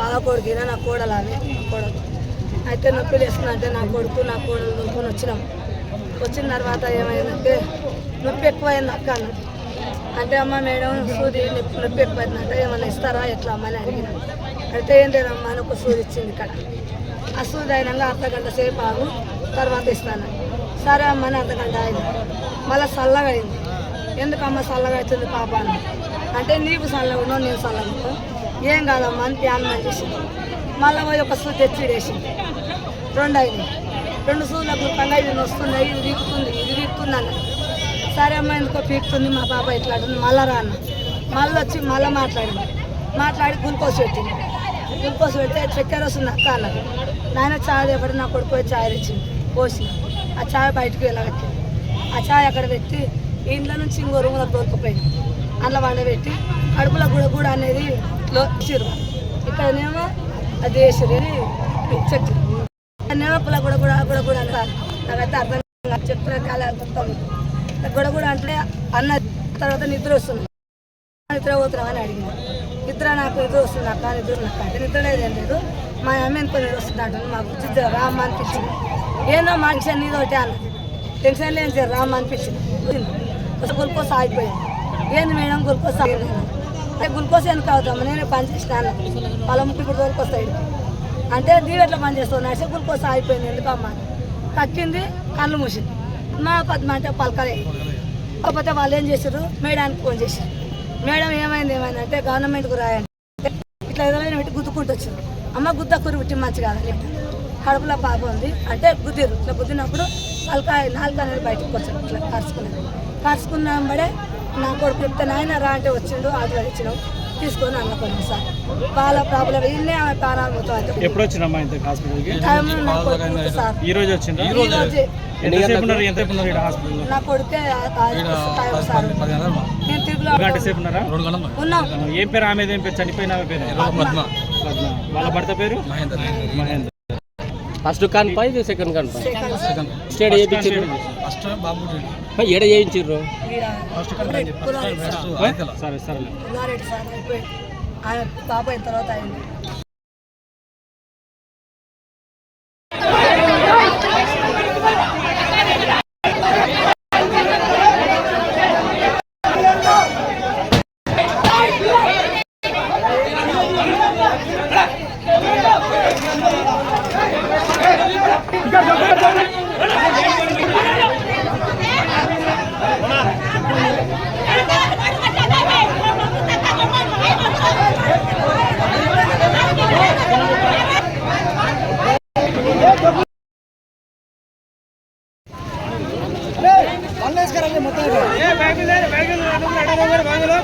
బాగా కొడుకునా నా కోడలు ఆమె నా అయితే నొప్పి వేసుకున్నా అంటే నా కొడుకు నా కోడలు నొప్పుకొని వచ్చినాం. వచ్చిన తర్వాత ఏమైందంటే నొప్పి ఎక్కువైంది అక్క అన్నది అంటే అమ్మ మేడం సూది నొప్పి నొప్పి ఎక్కువైందంటే ఏమన్నా ఇస్తారా ఎట్లా అమ్మ అని అడిగిన. అయితే ఏం లేదమ్మా అని ఒక సూది ఇచ్చింది ఇక్కడ. ఆ సూది అయినాక అర్ధగంట సేపు ఆగు తర్వాత ఇస్తాను. సరే అమ్మ అని అర్ధగంట అయింది. మళ్ళీ చల్లగా అయింది. ఎందుకమ్మ చల్లగా అవుతుంది పాప అని. అంటే నీకు చల్లగా ఉన్నావు నేను చల్లగా ఏం కాదమ్మా అని ధ్యానం మంది చేసింది మళ్ళీ పోయి ఒక సూ తెచ్చి రెండు అయింది రెండు సూదులకు గుర్తంగా ఇది వస్తున్నాయి ఇది వీక్తుంది ఇది వీక్తుంది సరే అమ్మ ఎందుకో పీక్తుంది మా పాప ఇట్లా మళ్ళా రా మళ్ళీ వచ్చి మళ్ళీ మాట్లాడింది. మాట్లాడి గ్లూకోజ్ పెట్టింది. గ్లూకోజ్ పెడితే చక్కెర వస్తుంది అక్క అన్నది నాయన చాయ్ ఎప్పుడు నా కొడుకు పోయి చాయ్ తెచ్చింది. పోసి ఆ చాయ్ బయటకు వెళ్ళగట్టి ఆ చాయ్ అక్కడ పెట్టి ఇంట్లో నుంచి ఇంకో రూమ్లో దొరికిపోయింది అందులో వండబెట్టి కడుపులో గుడ గుడ అనేది లో ఇచ్చిర్రు ఇక్కడనేమో అది వేసిర్రు ఇది చక్కెర పుల కూడా గుడ కూడా గుడ అంటారు నాకైతే అర్థం కాదు. చెప్పిన కాలం గుడ కూడా అంటే అన్న తర్వాత నిద్ర వస్తుంది. నిద్ర పోతున్నాం అని అడిగింది నిద్ర నాకు నిద్ర వస్తుంది అక్క నిద్ర నాకు అంటే నిద్ర లేదేం లేదు. మా అమ్మ ఎంత నిద్ర వస్తుంది అంటుంది మాకు చిత్ర రామ్మ అనిపించింది. ఏందో మనిషి ఒకటే అన్నది టెన్షన్ లేని రామ్మ అనిపించింది. గుల్కోసం ఆగిపోయింది. ఏంది మేడం గ్లూకోజ్ అంటే గ్లూకోజ్ ఎందుకు అవుతాము నేను పని చేసినాను. వాళ్ళ ముక్కు ఇప్పుడు దొరికొస్తాయి అంటే దీవెట్లో పని చేస్తావు? నడిచే గ్లూకోజ్ ఆగిపోయింది ఎందుకమ్మా? తక్కింది కళ్ళు మూసింది. మా పద్మ అంటే పలకలే. కాకపోతే వాళ్ళు ఏం చేశారు మేడానికి ఫోన్ చేశారు మేడం ఏమైంది ఏమైంది? అంటే గవర్నమెంట్కు రాయండి. ఇట్లా ఏదైనా పెట్టి గుద్దుకుంటూ వచ్చారు అమ్మ గుద్దకూరు పుట్టి మంచి కాదని కడుపులో పాప ఉంది. అంటే గుద్దిరు ఇట్లా గుద్దినప్పుడు తలకాయ నాలుగు అనేది బయటకు వచ్చారు. ఇట్లా కరుసుకుని కరుచుకున్నాం బడే నా కొడుకు చెప్తే నాయన రా అంటే వచ్చిండు ఆటో ఇచ్చినాం తీసుకొని అనుకోండి సార్. వాళ్ళ ప్రాబ్లం ఇల్లే ఆమె పోతాం ఎప్పుడు వచ్చినమ్మా ఇంత హాస్పిటల్కి టైం నా కొడుకు సార్. ఈ రోజు వచ్చిండ్రా ఈ రోజే. ఎంతసేపు ఉన్నారు ఎంతసేపు ఉన్నారు ఇక్కడ హాస్పిటల్లో నా కొడుకే ఆ- ఆ టైం సార్. నేను తిరుగులో గంట సేపు ఉన్నారా? ఉన్నాం. ఏం పేరు ఆమె ఏం పేరు? చనిపోయిన ఆమె పేరు? పద్మ. వాళ్ళ భర్త పేరు? మహేంద్ర. ఫస్ట్ కన్పా ఇది సెకండ్ కన్పా సెకండ్ స్టేడ్ చేయించారు ఏడ చేయించారు ఈడ పుల్లారెడ్డి సార్. సరే సరే. పాప అయిన తర్వాత అయింది. ఏ బ్యాగులు.